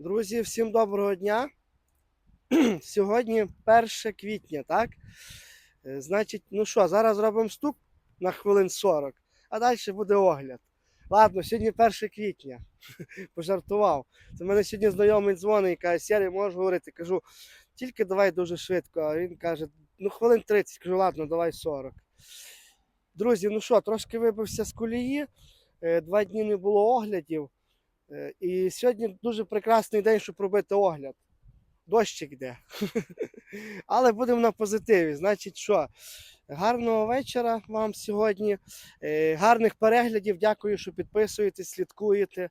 Друзі, всім доброго дня. Сьогодні 1 квітня, так? Е, Значить, ну що, зараз робимо стук на хвилин 40, а далі буде огляд. Ладно, сьогодні 1 квітня. Пожартував. Це мене сьогодні знайомий дзвонить і каже, Сірий, можеш говорити. Кажу, тільки давай дуже швидко. А він каже, ну хвилин 30. Кажу, ладно, давай 40. Друзі, ну що, трошки вибився з колії. Е, Два дні не було оглядів. Е, І сьогодні дуже прекрасний день, щоб робити огляд. Дощик йде. Але будемо на позитиві. Значить, що? Гарного вечора вам сьогодні. Е, Гарних переглядів. Дякую, що підписуєтесь, слідкуєте.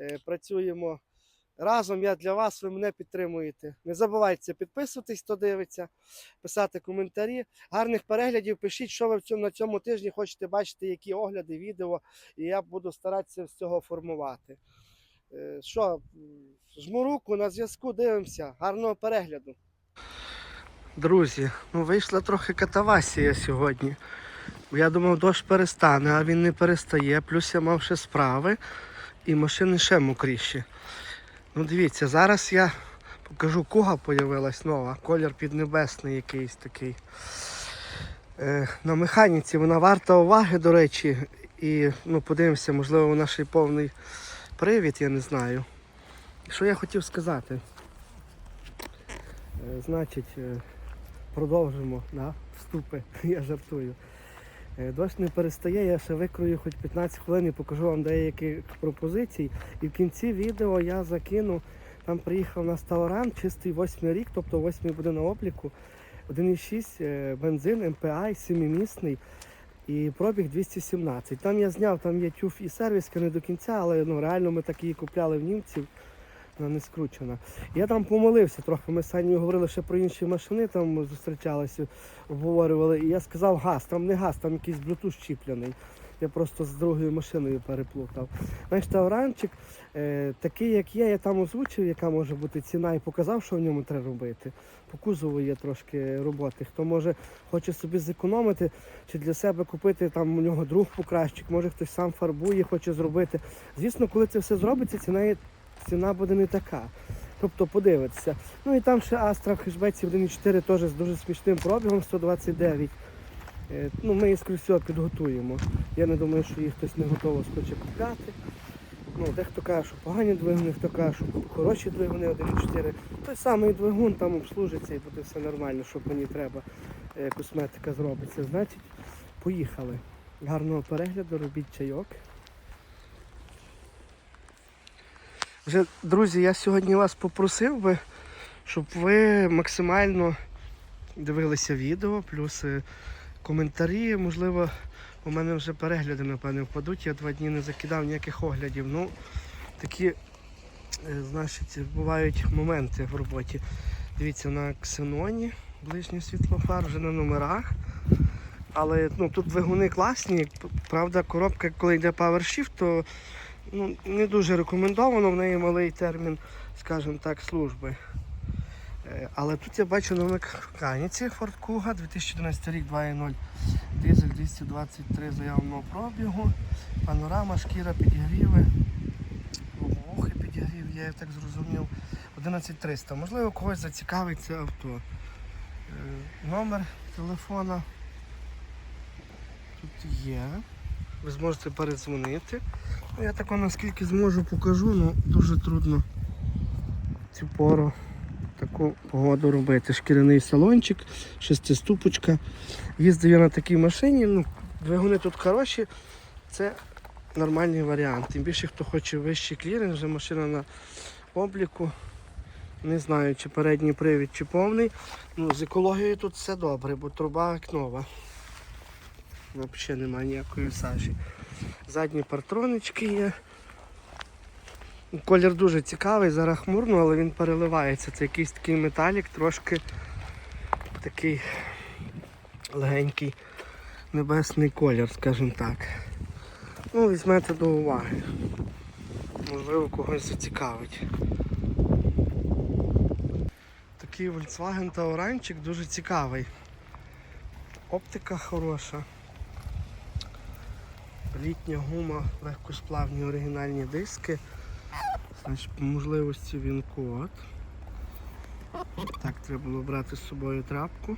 Е, Працюємо разом. Я для вас, ви мене підтримуєте. Не забувайте підписуватись, хто дивиться, писати коментарі. Гарних переглядів. Пишіть, що ви на цьому тижні хочете бачити, які огляди, відео, і я буду старатися з цього формувати. Е, Що, жму руку на зв'язку, дивимося. Гарного перегляду. Друзі, ну вийшла трохи катавасія сьогодні. Я думав, дощ перестане, а він не перестає. Плюс я мав ще справи і машини ще мокріші. Ну дивіться, зараз я покажу, куга появилась нова, колір піднебесний якийсь такий. Е, на механіці вона варта уваги, до речі. І ну, подивимося, можливо, вона ще й повний привід, я не знаю. Що я хотів сказати? Е, Значить, е, продовжимо да, вступи, я жартую. Е, Дощ не перестає, я ще викрою хоч 15 хвилин і покажу вам деякі пропозиції. І в кінці відео я закину, там приїхав на Тауран, чистий 8 рік, тобто 8 буде на обліку. 1,6 е, бензин, MPI, 7-місний і пробіг 217. Там я зняв, там є тюф і сервіска не до кінця, але ну, реально ми так її купляли в німців. Вона не скручена. Я там помолився трохи. Ми з Санєю говорили ще про інші машини, там зустрічалися, обговорювали. І я сказав газ, там не газ, там якийсь блютуз чіпляний. Я просто з другою машиною переплутав. Знаєш, тавранчик е, такий, як є, я там озвучив, яка може бути ціна, і показав, що в ньому треба робити. По кузову є трошки роботи. Хто може хоче собі зекономити чи для себе купити там у нього друг покращик, може хтось сам фарбує, хоче зробити. Звісно, коли це все зробиться, ціна, є- ціна буде не така. Тобто подивитися. Ну і там ще Астра в хешбеці 1.4 теж з дуже смішним пробігом 129. Е, Ну, ми її скоріше підготуємо. Я не думаю, що її хтось не готово схоче купляти. Ну, дехто каже, що погані двигуни, хто каже, що хороші двигуни 1.4. Той самий двигун там обслужиться і буде все нормально, що мені треба. Е, Косметика зробиться. Значить, поїхали. Гарного перегляду, робіть чайок. Вже, друзі, я сьогодні вас попросив би, щоб ви максимально дивилися відео, плюс е, коментарі. Можливо, у мене вже перегляди, напевне, впадуть. Я два дні не закидав ніяких оглядів. Ну, такі, е, значить, бувають моменти в роботі. Дивіться, на ксеноні, ближнє світло фар, вже на номерах. Але ну, тут двигуни класні. Правда, коробка, коли йде PowerShift, то ну, не дуже рекомендовано, в неї малий термін, скажімо так, служби. Е, Але тут я бачу на механіці Ford Kuga 2011 рік 2.0 дизель 223 заявного пробігу, панорама, шкіра, підігріви, вухи підігрів, я так зрозумів. 11300. Можливо, когось зацікавить це авто. Е, Номер телефона тут є. Ви зможете передзвонити. Ну, Я тако наскільки зможу покажу, але дуже трудно цю пору таку погоду робити. Шкіряний салончик, шестиступочка. Їздив я на такій машині, ну, двигуни тут хороші, це нормальний варіант. Тим більше, хто хоче вищий кліринг, вже машина на обліку. Не знаю, чи передній привід, чи повний. Ну, з екологією тут все добре, бо труба як нова. Взагалі немає ніякої сажі. Задні партронички є. Колір дуже цікавий, зараз хмурно, але він переливається. Це якийсь такий металік, трошки такий легенький небесний колір, скажімо так. Ну, візьмете до уваги. Можливо, когось зацікавить. Такий Volkswagen Tauranчик дуже цікавий. Оптика хороша. Літня гума, легкосплавні оригінальні диски. Значить, по можливості він код. Так, треба було брати з собою трапку.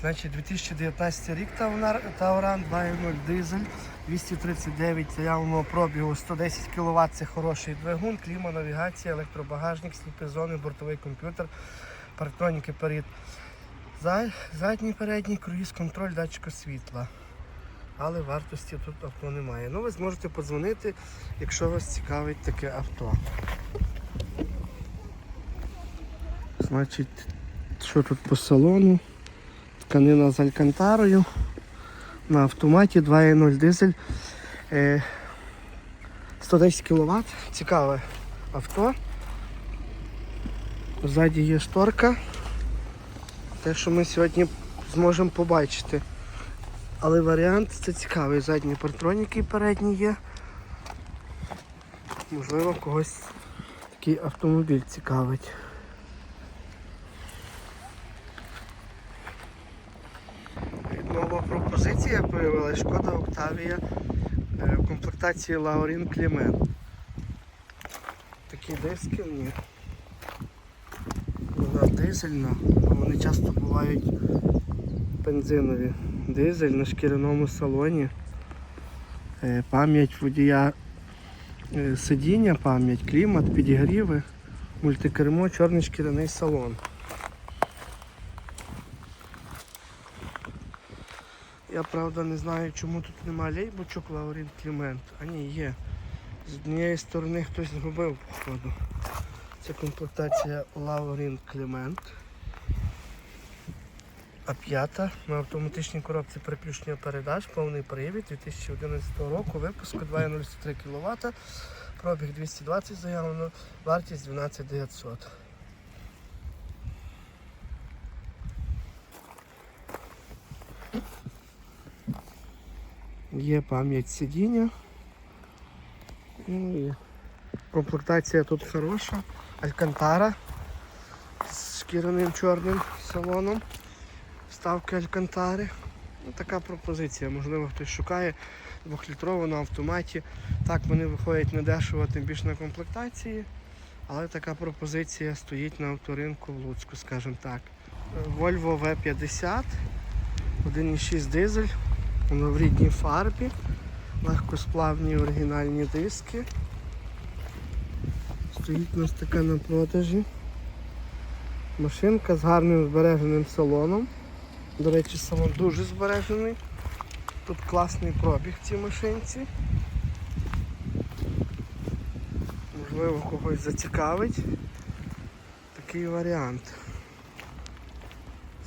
Значить, 2019 рік Тауран, Тауран 2.0 дизель, 239 заявленого пробігу, 110 кВт це хороший двигун, кліма, навігація, електробагажник, сліпі зони, бортовий комп'ютер, парктроніки перед. Задній передній круїз, контроль датчика світла. Але вартості тут авто немає. Ну, ви зможете подзвонити, якщо вас цікавить таке авто. Значить, що тут по салону? Тканина з алькантарою. На автоматі 2.0 дизель. Е, 110 кВт. Цікаве авто. Ззаді є шторка. Те, що ми сьогодні зможемо побачити. Але варіант це цікавий. Задні партроніки передні є. Можливо, когось такий автомобіль цікавить. Нова пропозиція появилась шкода Октавія е, в комплектації Лаурін Клімен. Такі диски в них. Вона дизельна, а вони часто бувають бензинові. Дизель на шкіряному салоні. Е, Пам'ять водія е, сидіння, пам'ять, клімат, підігріви, мультикермо, чорний шкіряний салон. Я правда не знаю, чому тут нема лейбочок Лаурін Клімент. А ні, є. З однієї сторони хтось зробив, походу. Це комплектація Лаурін Клімент. А п'ята на автоматичній коробці переключення передач, повний привід 2011 року, випуску 2,03 кВт, пробіг 220 заявлено, вартість 12 900. Є пам'ять сидіння. Ну і комплектація тут хороша. Алькантара з шкіряним чорним салоном. Вставки Алькантари. Ну, така пропозиція. Можливо, хтось шукає двохлітрову на автоматі. Так вони виходять недешево, тим більше на комплектації. Але така пропозиція стоїть на авторинку в Луцьку, скажімо так. Volvo V50, 1,6 дизель, воно в рідній фарбі, легкосплавні оригінальні диски. Стоїть у нас така на продажі. Машинка з гарним збереженим салоном. До речі, салон дуже збережений. Тут класний пробіг в цій машинці. Можливо, когось зацікавить такий варіант.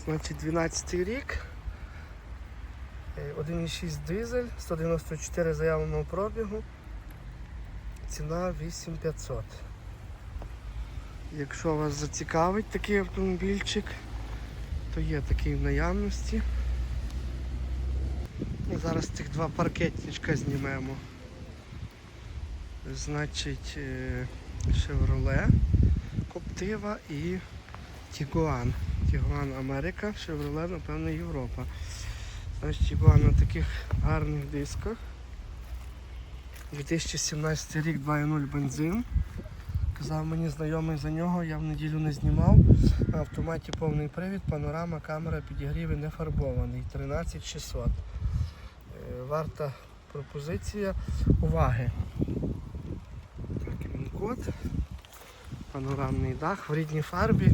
Значить 12 рік. Е, 1,6 дизель, 194 заявленого пробігу. Ціна 8500. Якщо вас зацікавить такий автомобільчик, то є такий в наявності. Ну, Зараз цих два паркетничка знімемо. Значить, е, Chevrolet, Коптива і Tiguan. Tiguan Америка, Chevrolet, напевно, Європа. Значить, Tiguan на таких гарних дисках. 2017 рік 2.0 бензин. Казав мені знайомий за нього, я в неділю не знімав. На автоматі повний привід, панорама, камера, підігріви не фарбований. 13600. Е, Варта пропозиція уваги. Так, код. Панорамний дах в рідній фарбі.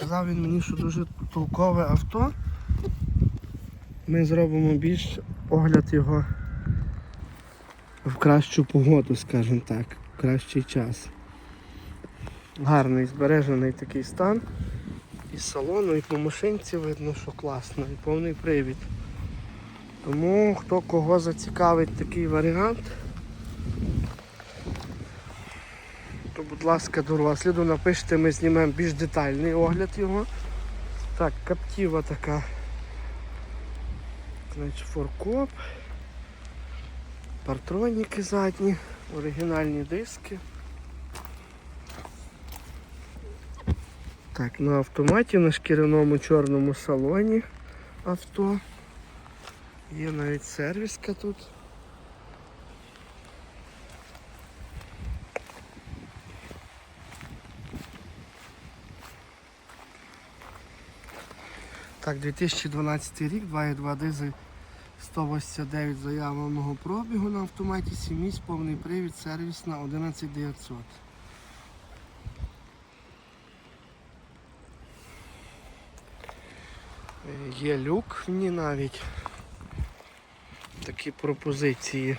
Казав він мені, що дуже толкове авто. Ми зробимо більш огляд його в кращу погоду, скажімо так, в кращий час. Гарний збережений такий стан. І салону, і по машинці видно, що класно, і повний привід. Тому хто кого зацікавить такий варіант, то будь ласка до розгляду напишіть, ми знімемо більш детальний огляд його. Так, каптіва така. Значить, форкоп. Партроніки задні, оригінальні диски. Так, на автоматі на шкіряному чорному салоні авто. Є навіть сервіска тут. Так, 2012 рік, 2,2 дизель 189 заявленого пробігу на автоматі, 7 місць, повний привід, сервісна, 11900. Є люк в ній навіть. Такі пропозиції.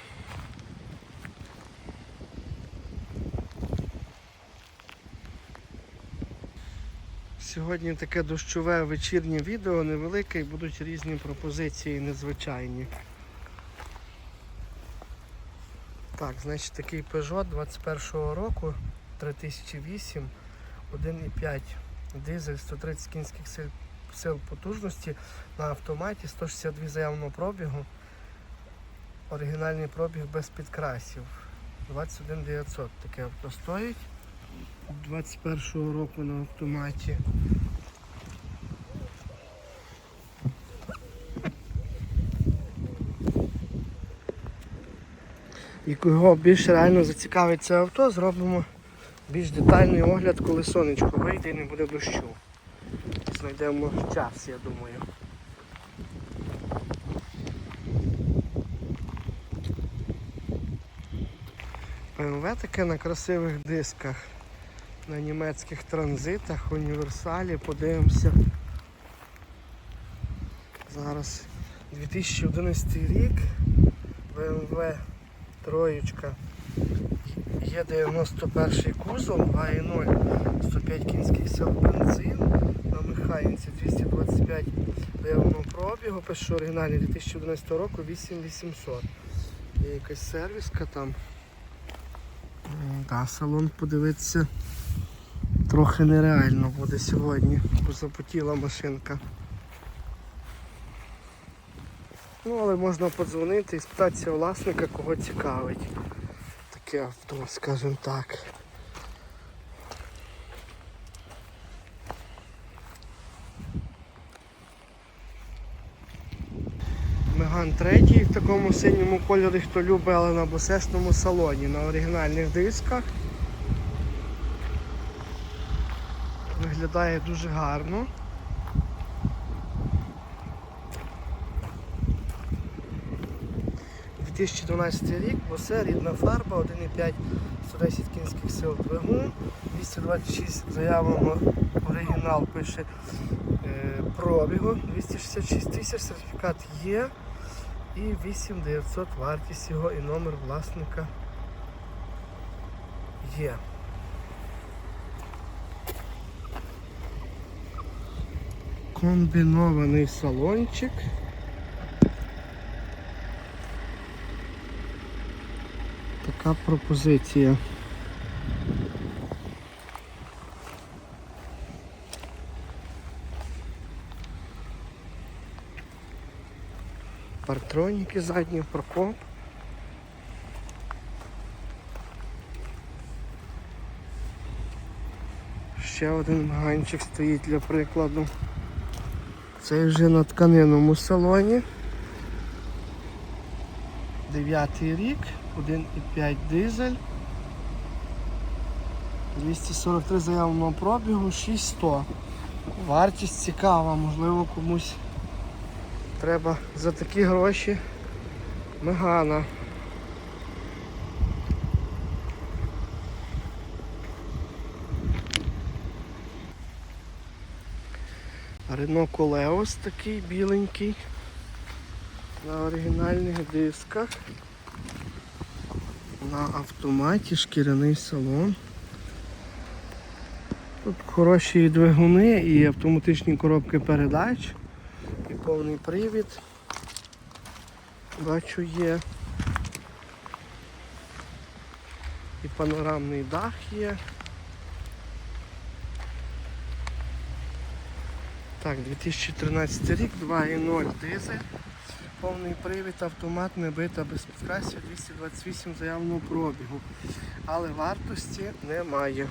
Сьогодні таке дощове вечірнє відео, невелике і будуть різні пропозиції незвичайні. Так, значить такий Peugeot 21-го року 3008, 1,5 дизель, 130 кінських сил, сил потужності на автоматі, 162 заявного пробігу. Оригінальний пробіг без підкрасів. 21 900 таке авто стоїть. 21-го року на автоматі. І кого більше реально зацікавить це авто, зробимо більш детальний огляд, коли сонечко вийде і не буде дощу. Знайдемо час, я думаю. БМВ таке на красивих дисках, на німецьких транзитах, універсалі, подивимося. Зараз 2011 рік, БМВ троєчка. Є 91 кузов, 2.0, 105 кінських сил бензин механіці 225 заявленого пробігу, пишу оригінальний 2011 року 8800. Є якась сервіска там. Да, салон подивитися трохи нереально буде сьогодні, бо запотіла машинка. Ну, але можна подзвонити і спитатися власника, кого цікавить. Таке авто, скажімо так. Меган третій в такому синьому кольорі, хто любить, але на босесному салоні, на оригінальних дисках. Виглядає дуже гарно. – 2012 рік, босе, рідна фарба, 1,5 110 кінських сил двигун, 226 заявлено оригінал пише е, пробігу, 266 тисяч, сертифікат є і 8900 вартість його і номер власника є. Комбінований салончик. Така пропозиція. Партроніки задні, прокоп. Ще один ганчик стоїть для прикладу. Це вже на тканинному салоні. Дев'ятий рік, 1,5 дизель. 243 заявленого пробігу, 6100. Вартість цікава, можливо комусь треба за такі гроші мегана. Рено Колеос такий біленький. На оригінальних дисках. На автоматі шкіряний салон. Тут хороші двигуни і автоматичні коробки передач. Повний привід. Бачу є. І панорамний дах є. Так, 2013 рік, 2.0 дизель. Повний привід, автомат не бита без підкрасів, 228 заявного пробігу. Але вартості немає.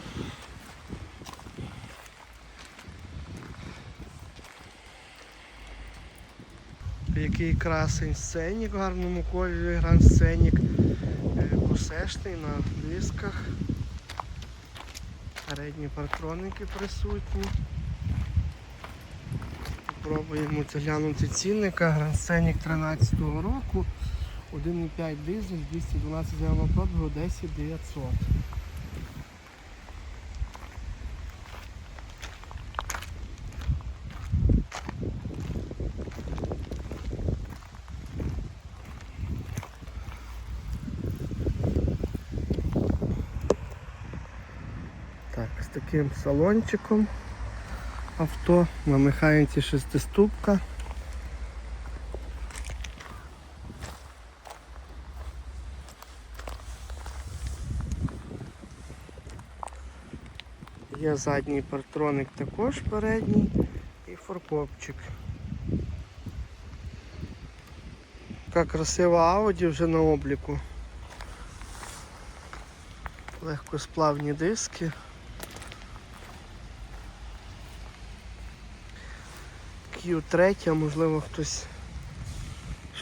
Який красень сценік в гарному кольорі, гранд сценік. Е, Бусешний на дисках. Передні партроники присутні. Пробуємо глянути цінника. Grand Scenic 13 року. 1,5 дизель, 212 грамів пробігу, 10 900. Так, з таким салончиком авто на механіці шестиступка. Є задній партроник також передній і форкопчик. Така красива Audi вже на обліку. Легкосплавні диски. Q3, можливо хтось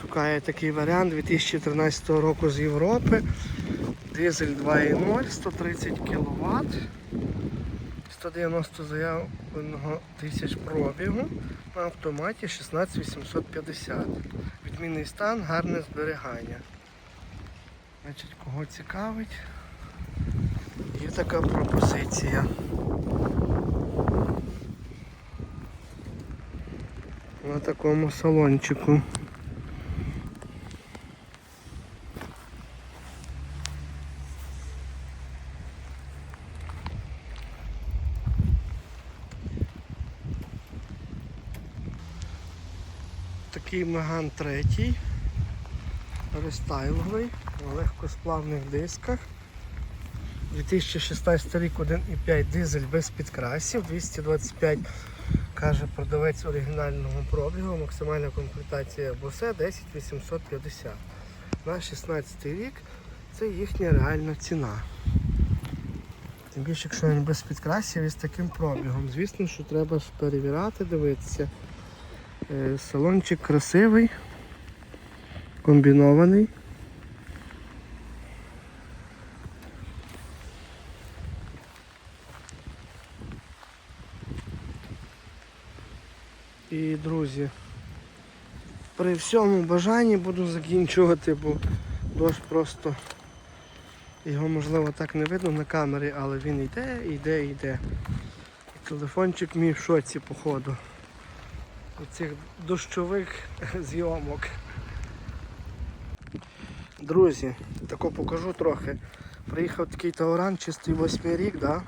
шукає такий варіант 2013 року з Європи. Дизель 2.0, 130 кВт, 190 заявленого тисяч пробігу на автоматі 16850. Відмінний стан, гарне зберігання. Значить, кого цікавить, є така пропозиція. Такому салончику. Такий Меган третій, рестайловий, на легкосплавних дисках. 2016 рік 1,5 дизель без підкрасів, 225 каже продавець оригінального пробігу, максимальна комплектація Bose 10850. На 16 рік це їхня реальна ціна. Тим більше, якщо він без підкрасів і з таким пробігом. Звісно, що треба ж перевіряти, дивитися. Е, Салончик красивий, комбінований. І, друзі, при всьому бажанні буду закінчувати, бо дощ просто його можливо так не видно на камері, але він йде, йде, йде. І телефончик мій в шоці, походу. Оцих дощових зйомок. Друзі, тако покажу трохи. Приїхав такий Тауран, чистий восьмий рік, да?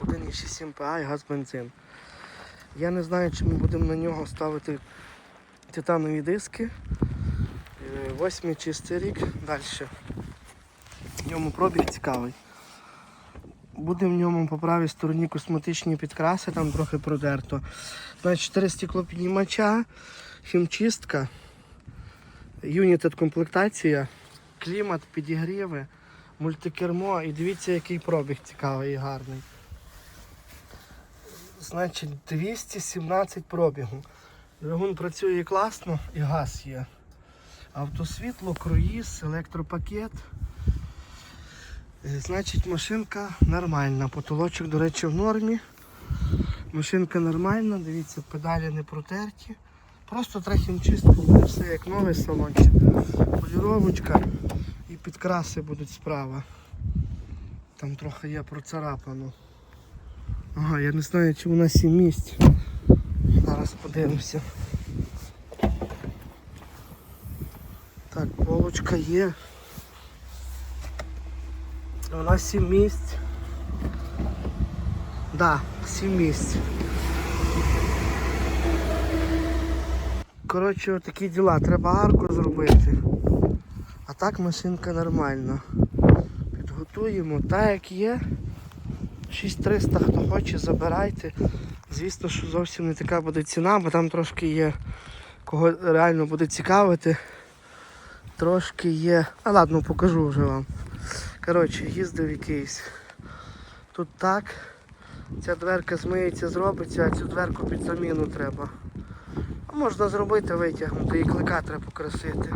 1,6 МПА і газ бензин. Я не знаю, чи ми будемо на нього ставити титанові диски. Е, Восьмий чистий рік. Далі. В ньому пробіг цікавий. Буде в ньому по правій стороні косметичні підкраси, там трохи продерто. Значить, 4 стеклопіднімача, хімчистка, юнітед комплектація, клімат, підігріви, мультикермо і дивіться, який пробіг цікавий і гарний. Значить, 217 пробігу. Двигун працює класно і газ є. Автосвітло, круїз, електропакет. Е, Значить, машинка нормальна. Потолочок, до речі, в нормі. Машинка нормальна, дивіться, педалі не протерті. Просто трохи чистку, буде все як новий салончик. Поліровочка і підкраси будуть справа. Там трохи є процарапано. Ага, я не знаю, чи у нас 7 місць. Зараз подивимося. Так, полочка є. Нас 7 місць. Да, 7 місць. Коротше, такі діла. Треба арку зробити. А так машинка нормальна. Підготуємо так як є. 6300, хто хоче, забирайте. Звісно, що зовсім не така буде ціна, бо там трошки є, кого реально буде цікавити. Трошки є. А ладно, покажу вже вам. Коротше, їздив якийсь. Тут так. Ця дверка змиється, зробиться, а цю дверку під заміну треба. А можна зробити, витягнути, і клика треба покрасити.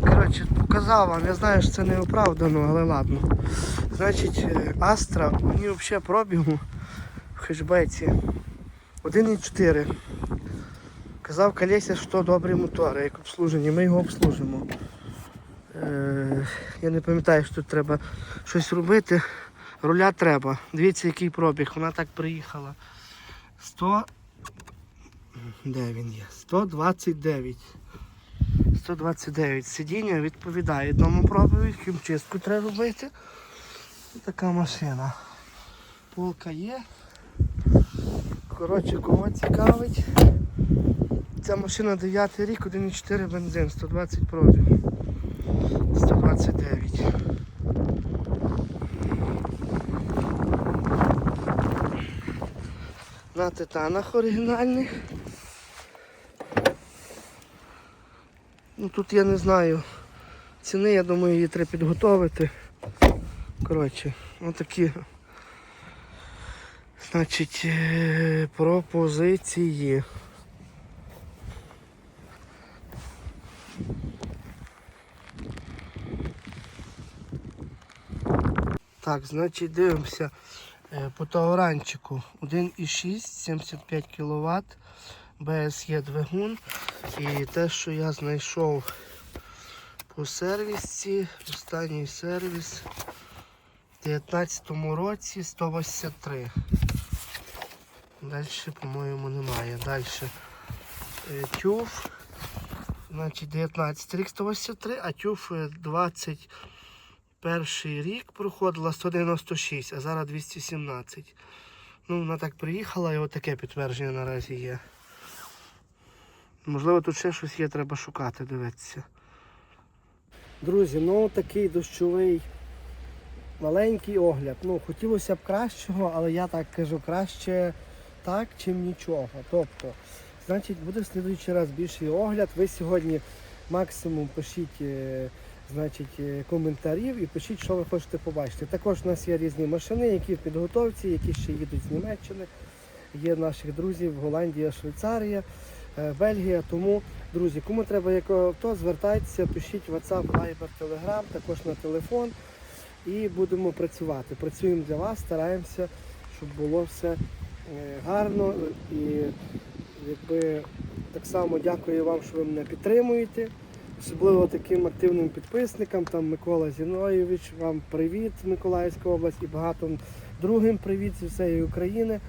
Коротше, показав вам, я знаю, що це не оправдано, але ладно. Значить, е, Астра, мені взагалі пробігу в хешбеці 1,4. Казав Колеся, що добрі мотори, як обслужені, ми його обслужимо. Е, я не пам'ятаю, що тут треба щось робити. Руля треба. Дивіться, який пробіг. Вона так приїхала. 100. Де він є? 129. 129. Сидіння відповідає одному пробігу, хімчистку треба робити. Така машина. Полка є. Коротше, кого цікавить. Ця машина 9 рік, 1,4 бензин, 120 пробіг. 129. На титанах оригінальних. Ну тут я не знаю. Ціни, я думаю, її треба підготовити. Коротше, отакі. Значить, е, пропозиції. Так, значить дивимося е, по тауранчику 1,6, 75 кВт, БСЄ двигун. І те, що я знайшов по сервісі, останній сервіс у 2019 році 183. Далі, по-моєму, немає. Далі е, тюф. Значить, 19 рік 183, а тюф е, 20 перший рік проходила 196, а зараз 217. Ну, вона так приїхала і отаке підтвердження наразі є. Можливо, тут ще щось є, треба шукати, дивитися. Друзі, ну такий дощовий маленький огляд. Ну, хотілося б кращого, але я так кажу, краще так, чим нічого. Тобто, значить, буде в слідуючий раз більший огляд. Ви сьогодні максимум пишіть. е, значить, е, коментарів і пишіть, що ви хочете побачити. Також у нас є різні машини, які в підготовці, які ще їдуть з Німеччини. Є наших друзів Голландія, Швейцарія, е, Бельгія. Тому, друзі, кому треба якого авто, звертайтеся, пишіть WhatsApp, Viber, Telegram, також на телефон. І будемо працювати. Працюємо для вас, стараємося, щоб було все гарно. І якби так само дякую вам, що ви мене підтримуєте. Особливо таким активним підписникам, там Микола Зіновійович, вам привіт, Миколаївська область і багато другим привіт зі всієї України.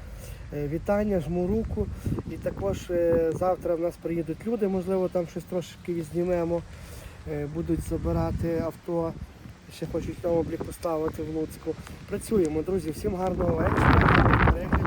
Е, Вітання, жму руку. І також е, завтра в нас приїдуть люди, можливо, там щось трошки відзнімемо. Е, Будуть забирати авто. Ще хочуть на облік поставити в Луцьку. Працюємо, друзі. Всім гарного вечора.